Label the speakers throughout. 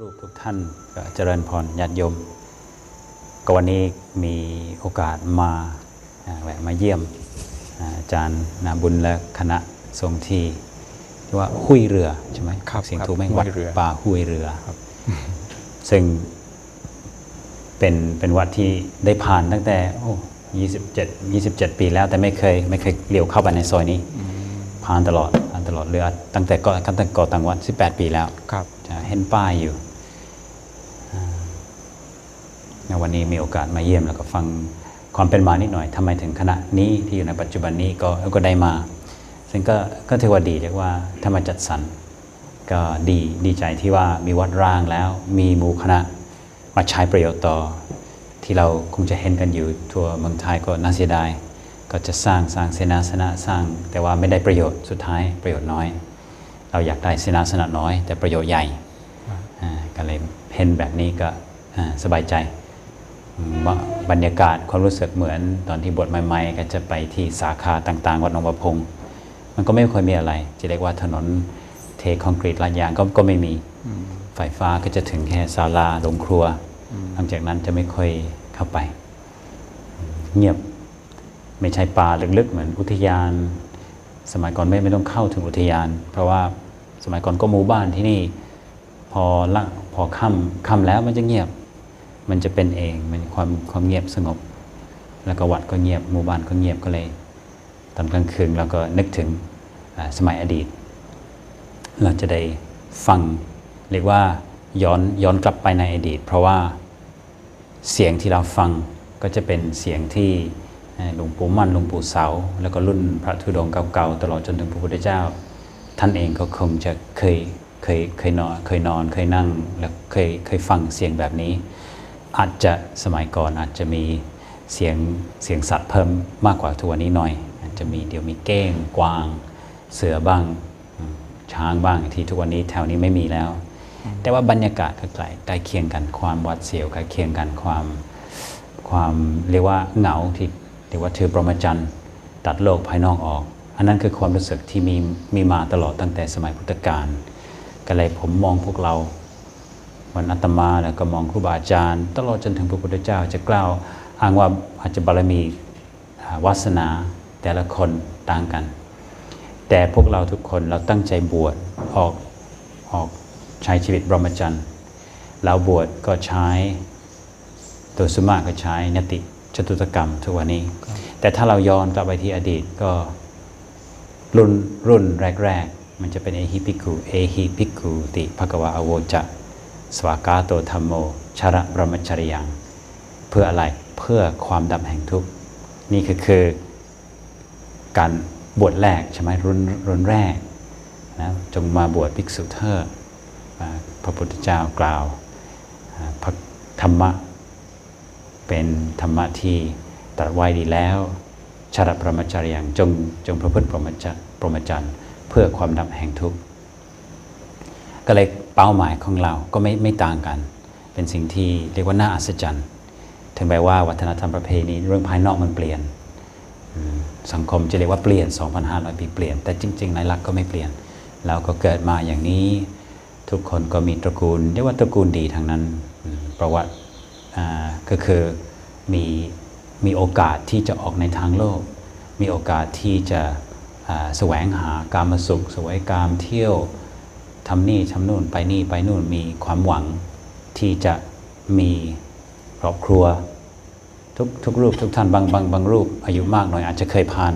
Speaker 1: รูปทุกท่านก็เจริญพรญาติโยม ก็วันนี้มีโอกาสมาอ่าแวะมาเยี่ยมอ่าอาจารย์นาบุญและคณะทรงที่ที่ว่าหุยเรือใช่ไหม
Speaker 2: ครับ
Speaker 1: เสียง
Speaker 2: ครับ
Speaker 1: ถูกไหม
Speaker 2: ห้วย
Speaker 1: วัด
Speaker 2: เรือ
Speaker 1: ป่าหุยเรือครับซึ่งเป็นเป็นวัดที่ได้ผ่านตั้งแต่โอ้27 27ปีแล้วแต่ไม่เคยไม่เคยเลี้ยวเข้าไปในซอยนี้ ผ่านตลอดผ่านตลอดเรือตั้งแต่ก่อนตั้งแต่ก่อตั้งวัด18ปีแล้ว
Speaker 2: ครับ
Speaker 1: จะเห็นป้ายอยู่ ววันนี้มีโอกาสมาเยี่ยมแล้วก็ฟังความเป็นมานิดหน่อยทำไมถึงคณะนี้ที่อยู่ในปัจจุบันนี้ก็ก็ได้มา ซึ่งก็ก็ถือว่าดีเรียกว่าถ้ามาจัดสรรก็ดีดีใจที่ว่ามีวัดร่างแล้ว มีหมู่คณะมาใช้ประโยชน์ต่อ ที่เราคงจะเห็นกันอยู่ทั่วเมืองไทยก็น่าเสียดายก็จะสร้างสร้างเสนาสนะสร้าง แต่ว่าไม่ได้ประโยชน์สุดท้ายประโยชน์น้อย เราอยากได้เสนาสนะน้อย แต่ประโยชน์ใหญ่อ่าก็เลยเห็นแบบนี้ก็อ่าสบายใจอืมว่า บรรยากาศความรู้สึกเหมือนตอนที่บวชใหม่ๆ ก็จะไปที่สาขาต่างๆ วัดหนองประพง มันก็ไม่ค่อยมีอะไร จะเรียกว่าถนนเทคอนกรีตลาดยางก็ก็ไม่มีไฟฟ้าก็จะถึงแค่ศาลาโรงครัว หลังจากนั้นจะไม่ค่อยเข้าไป เงียบไม่ใช่ป่าลึกๆ เหมือนอุทยาน สมัยก่อนไม่ไม่ต้องเข้าถึงอุทยาน เพราะว่าสมัยก่อนก็หมู่บ้านที่นี่ พอละพอค่ำค่ำแล้วมันจะเงียบ มันจะเป็นเองมันความความเงียบสงบ แล้วก็วัดก็เงียบหมู่บ้านก็เงียบก็เลย ตอนกลางคืนเราก็นึกถึงสมัยอดีต เราจะได้ฟังเรียกว่าย้อนย้อนกลับไปในอดีต เพราะว่าเสียงที่เราฟังก็จะเป็นเสียงที่หลวงปู่มั่นหลวงปู่เสา แล้วก็รุ่นพระธุดงค์เก่าๆตลอดจนถึงพระพุทธเจ้า ท่านเองก็คงจะเคยเคยเคยนอนเคยนอนเคยนั่ง แล้วเคยเคยฟังเสียงแบบนี้ อาจจะสมัยก่อนอาจจะมีเสียงเสียงสัตว์เพิ่มมากกว่าทุกวันนี้หน่อย อาจจะมีเดี๋ยวมีเก้งกวางเสือบ้างช้างบ้างที่ทุกวันนี้แถวนี้ไม่มีแล้ว แต่ว่าบรรยากาศก็ใกล้ใกล้เคียงกันความวัดเสียวใกล้เคียงกันความความเรียกว่าเหงาที่เรียกว่าถือประมาจันตัดโลกภายนอกออก อันนั้นคือความรู้สึกที่มีมีมาตลอดตั้งแต่สมัยพุทธกาลก็เลยผมมองพวกเรา วันอาตมาแล้วก็มองครูบาอาจารย์ ตลอดจนถึงพระพุทธเจ้าจะกล่าวอ้างว่าอาจจะบารมีวาสนาแต่ละคนต่างกัน แต่พวกเราทุกคนเราตั้งใจบวชออกออกใช้ชีวิตบรมจรรย์เราบวชก็ใช้ตัวสุมาก็ใช้นติจตุตกรรมทุกวันนี้ แต่ถ้าเราย้อนกลับไปที่อดีตก็รุ่นรุ่นแรก ๆ มันจะเป็นเอฮิพิกุเอฮิพิกุติภควาอโวจะ สวากาโตธรรมโมชระบรมจริยัง เพื่ออะไรเพื่อความดับแห่งทุกข์ นี่คือคือการบวชแรกใช่ไหมรุ่นรุ่นแรกนะจงมาบวชภิกษุเถอพระพุทธเจ้ากล่าวพระธรรมะ เป็นธรรมะที่ตรัสไว้ดีแล้วชาระประมาจารยังจงจงประพฤติปรมจารประมาจารย์เพื่อความดับแห่งทุกข์ ก็เลยเป้าหมายของเราก็ไม่ไม่ต่างกัน เป็นสิ่งที่เรียกว่าน่าอัศจรรย์ถึงแม้ว่าวัฒนธรรมประเพณีเรื่องภายนอกมันเปลี่ยนสังคมจะเรียกว่าเปลี่ยน 2,500 ปีเปลี่ยน แต่จริงๆในหลักก็ไม่เปลี่ยนเราก็เกิดมาอย่างนี้ทุกคนก็มีตระกูลเรียกว่าตระกูลดีทั้งนั้นประวัติอ่าก็คือมีมีโอกาสที่จะออกในทางโลก มีโอกาสที่จะแสวงหาการมาสุขสวงการเที่ยว ทำนี่ทำนู่นไปนี่ไปนู่นมีความหวังที่จะมีครอบครัว ทุกทุกรูปทุกท่านบางบางบางรูป อายุมากหน่อยอาจจะเคยผ่าน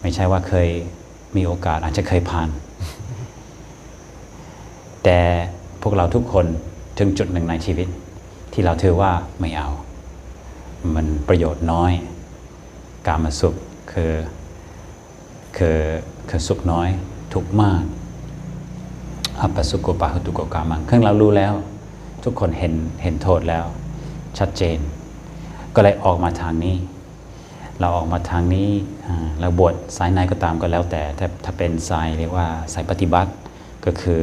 Speaker 1: ไม่ใช่ว่าเคยมีโอกาสอาจจะเคยผ่าน แต่พวกเราทุกคนถึงจุดหนึ่งในชีวิต ที่เราถือว่าไม่เอา มันประโยชน์น้อย การมาสุขคือคือคือสุขน้อยทุกมาก อัปปสุโกปะหุตุโกกามังเครื่องเรารู้แล้ว ทุกคนเห็นเห็นโทษแล้ว ชัดเจน ก็เลยออกมาทางนี้ เราออกมาทางนี้เราบวชสายในก็ตามก็แล้วแต่ถ้าถ้าเป็นสายเรียกว่าสายปฏิบัติก็คือ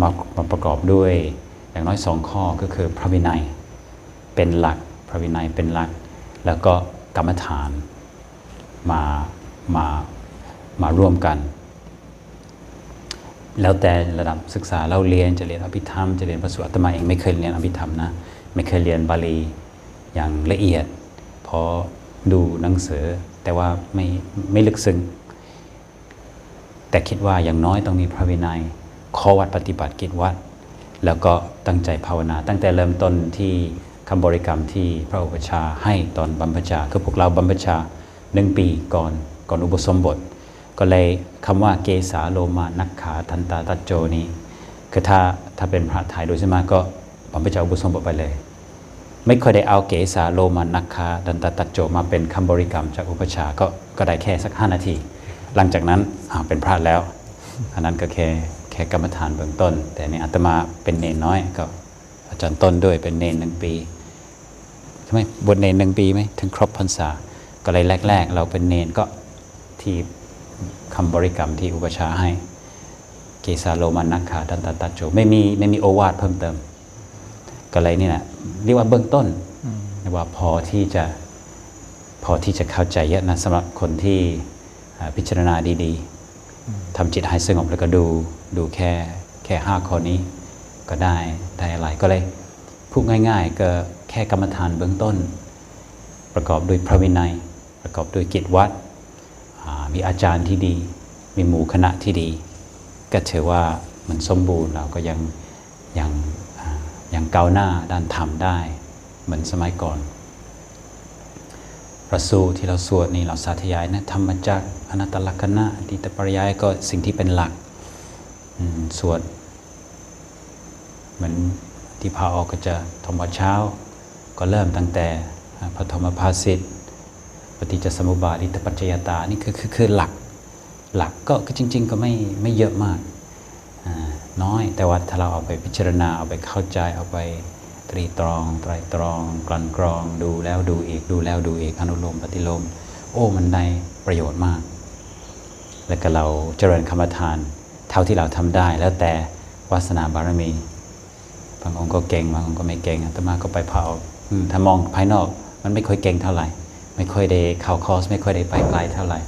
Speaker 1: มามาประกอบด้วยอย่างน้อยสองข้อก็คือพระวินัยเป็นหลักพระวินัยเป็นหลัก แล้วก็กรรมฐานมามามาร่วมกัน แล้วแต่ระดับศึกษาเราเรียนจะเรียนอภิธรรมจะเรียนพระสูตรอาตมาเองไม่เคยเรียนอภิธรรมนะไม่เคยเรียนบาลีอย่างละเอียดพอดูหนังสือแต่ว่าไม่ไม่ลึกซึ้งแต่คิดว่าอย่างน้อยต้องมีพระวินัยข้อวัดปฏิบัติกิจวัด แล้วก็ตั้งใจภาวนา ตั้งแต่เริ่มต้นที่คำบริกรรมที่พระอุปชาให้ตอนบรรพชาคือพวกเราบรรพชาหนึ่งปีก่อนก่อนอุปสมบท ก็เลยคำว่าเกสาโลมานักขาทันตาตัจโจนี้คือถ้าถ้าเป็นพระไทยโดยสวนมากก็บรรพชาอุปสมบทไปเลย ไม่ค่อยได้เอาเกสาโลมานักขาดันตาตัจโจมาเป็นคำบริกรรมจากอุปชาก็ก็ได้แค่สัก5นาที หลังจากนั้นอ้าเป็นพระแล้วอันนั้นก็แค่แค่กรรมฐานเบื้องต้น แต่ในอาตมาเป็นเนนน้อยก็อาจารย์ต้นด้วยเป็นเนนหนึ่งปีใช่ไหมบทเนนหนึ่งปีไหมถึงครบพรรษาก็เลยแรก ๆ เราเป็นเนนก็ที่ คำบริกรรมที่อุปชาให้เกสาโลมานักขาดันตาตัจโจไม่มีไม่มีโอวาทเพิ่มเติม ก็เลยนี่แหละเรียกว่าเบื้องต้นว่าพอที่จะพอที่จะเข้าใจเยอะนะสำหรับคนที่พิจารณาดีๆทำจิตให้สงบแล้วก็ดูดูแค่แค่ห้าข้อนี้ก็ได้ได้อะไรก็เลยพูดง่าย ๆ ก็แค่กรรมฐานเบื้องต้น ประกอบด้วยพระวินัย ประกอบด้วยกิจวัดอ่า มีอาจารย์ที่ดี มีหมู่คณะที่ดี ก็ถือว่ามันสมบูรณ์เราก็ยังยังยังก้าวหน้าด้านธรรมได้ เหมือนสมัยก่อนพระสูตรที่เราสวดนี่เราสาธยายนะธรรมจักรอนัตตลักษณะอดีตปริยายก็สิ่งที่เป็นหลักสวดเหมือนที่พาออกก็จะธรรมวัเช้า ก็เริ่มตั้งแต่พระธรรมภาสิทธิ์ ปฏิจจสมุปบาทอิทธิปัจจยตานี่คือคือคือหลักหลักก็จริง ๆ ก็ไม่ไม่เยอะมากน้อยแต่ว่าถ้าเราเอาไปพิจารณาเอาไปเข้าใจเอาไปตรีตรองไตรตรองกลั่นกรองดูแล้วดูอีกดูแล้วดูอีกอนุโลมปฏิโลม โอ้มันได้ประโยชน์มาก แล้วก็เราเจริญคำทาน เท่าที่เราทำได้ แล้วแต่วาสนาบารมี บางองค์ก็เก่งบางองค์ก็ไม่เก่งอาตมาก็ไปเผาถ้ามองภายนอกมันไม่ค่อยเก่งเท่าไหร่ ไม่ค่อยได้เข้าคอร์สไม่ค่อยได้ไปไกลเท่าไหร่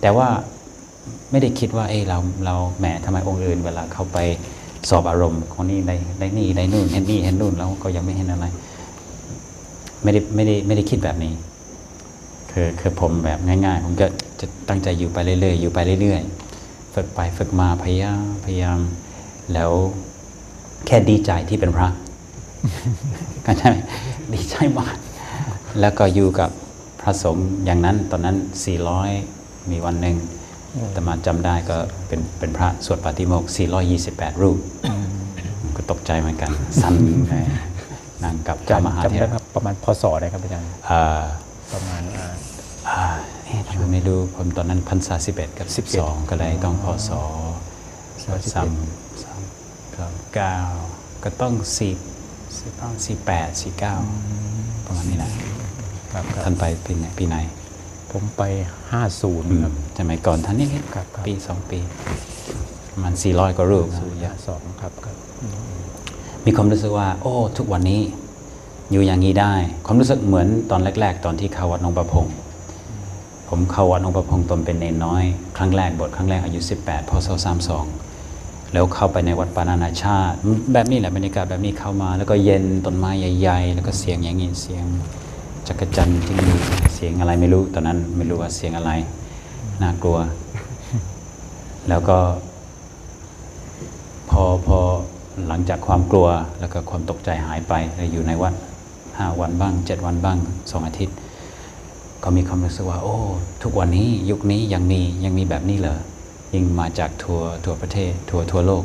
Speaker 1: แต่ว่าไม่ได้คิดว่าเอ้เราเราแหมทำไมองค์อื่น เวลาเข้าไปสอบอารมณ์คนนี้ได้ได้นี่ได้นู่นเห็นนี่เห็นนู่นแล้วก็ยังไม่เห็นอะไรไม่ได้ไม่ได้ไม่ได้คิดแบบนี้ คือคือผมแบบง่าย ๆ ผมก็จะตั้งใจอยู่ไปเรื่อยๆอยู่ไปเรื่อยๆฝึกไปฝึกมาพยายามพยายาม แล้วแค่ดีใจที่เป็นพระก็ใช่ไหมดีใจมากแล้วก็อยู่กับ ระสงฆ์อย่างนั้นตอนนั้น 400 มีวันหนึ่งแต่มาจำได้ก็เป็นเป็นพระสวดปาฏิโมกข์428 รูป ก็ตกใจเหมือนกันสั่นเลยนั่งกับ
Speaker 2: จำ
Speaker 1: เจ้ามหาเถ
Speaker 2: จำได้
Speaker 1: ระ
Speaker 2: ครับประมาณพศอะไรครับอาจารย์
Speaker 1: อ่า
Speaker 2: ประมาณอ่า
Speaker 1: อ่าเอ๊ะทำไมไม่รู้ผมตอนนั้นพรรษา11กับ12ก็เลยต้องพศสามสามครับเก้าก็ต้องสี่สี่เก้าสี่แปดสี่เก้าประมาณนี้นะ ครับ
Speaker 2: ครับ
Speaker 1: ท่านไปปีไหนปีไหน
Speaker 2: ผมไป 50ครับ
Speaker 1: สมัยก่อนท่านนี่นิด
Speaker 2: ครับครับ
Speaker 1: ปีสองปีประมาณ400กว่ารูปนะ
Speaker 2: ศูนย์สองครับครับ
Speaker 1: มีความรู้สึกว่า โอ้ ทุกวันนี้อยู่อย่างนี้ได้ ความรู้สึกเหมือนตอนแรก ๆ ตอนที่เข้าวัดหนองประพงผมเข้าวัดหนองประพงตอนเป็นเนนน้อย ครั้งแรกบทครั้งแรกอายุ 18พศ32 แล้วเข้าไปในวัดปานานาชาติ แบบนี้แหละบรรยากาศแบบนี้เข้ามา แล้วก็เย็นต้นไม้ใหญ่ ๆ แล้วก็เสียงอย่างนี้เสียง จักรจันทร์ที่มีเสียงอะไรไม่รู้ตอนนั้นไม่รู้ว่าเสียงอะไรน่ากลัว แล้วก็ พอพอหลังจากความกลัวแล้วก็ความตกใจหายไปเลยอยู่ในวัดห้าวันบ้างเจ็ดวันบ้างสองอาทิตย์ ก็มีความรู้สึกว่า โอ้ ทุกวันนี้ยุคนี้ยังมียังมีแบบนี้เหรอยิ่งมาจากทัวร์ทัวร์ประเทศ ทัวร์ทั่วโลก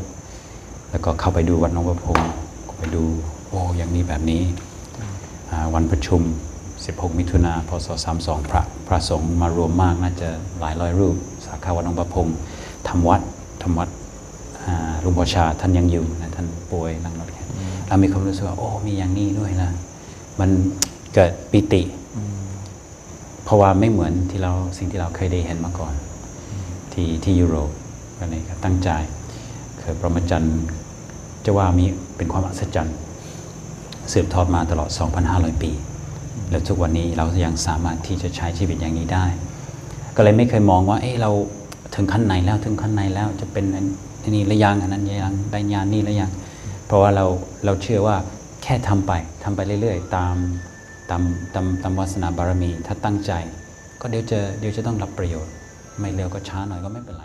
Speaker 1: แล้วก็เข้าไปดูวัดนองประพงก็ไปดู โอ้ยังมีแบบนี้วันประชุม 16 มิถุนาพศ 32 พระพระสงฆ์มารวมมากน่าจะหลายร้อยรูป สาขาวัดหนองประพงทำวัดทำวัดอ่าหลุงพ่อชาท่านยังอยู่นะท่านป่วยนั่งรถแค่เรามีความรู้สึกว่าโอ้มีอย่างนี้ด้วยนะ มันเกิดปิติ เพราะว่าไม่เหมือนที่เราสิ่งที่เราเคยได้เห็นมาก่อน ที่ที่ยุโรปก็เลยก็ตั้งใจคือพรหมจรรย์จะว่ามีเป็นความอัศจรรย์สืบทอดมาตลอด 2,500 ปี แล้วทุกวันนี้เรายังสามารถที่จะใช้ชีวิตอย่างนี้ได้ ก็เลยไม่เคยมองว่า เอ้เราถึงขั้นไหนแล้วถึงขั้นไหนแล้วจะเป็นนนี้หรือยังอันนั้นระยังได้ญาณนี่รือยังเพราะว่าเราเราเชื่อว่าแค่ทำไปทำไปเรื่อยๆ ตามตามตามตามวาสนาบารมี ถ้าตั้งใจ ก็เดี๋ยวจะเดี๋ยวจะต้องรับประโยชน์ ไม่เร็วก็ช้าหน่อยก็ไม่เป็นไร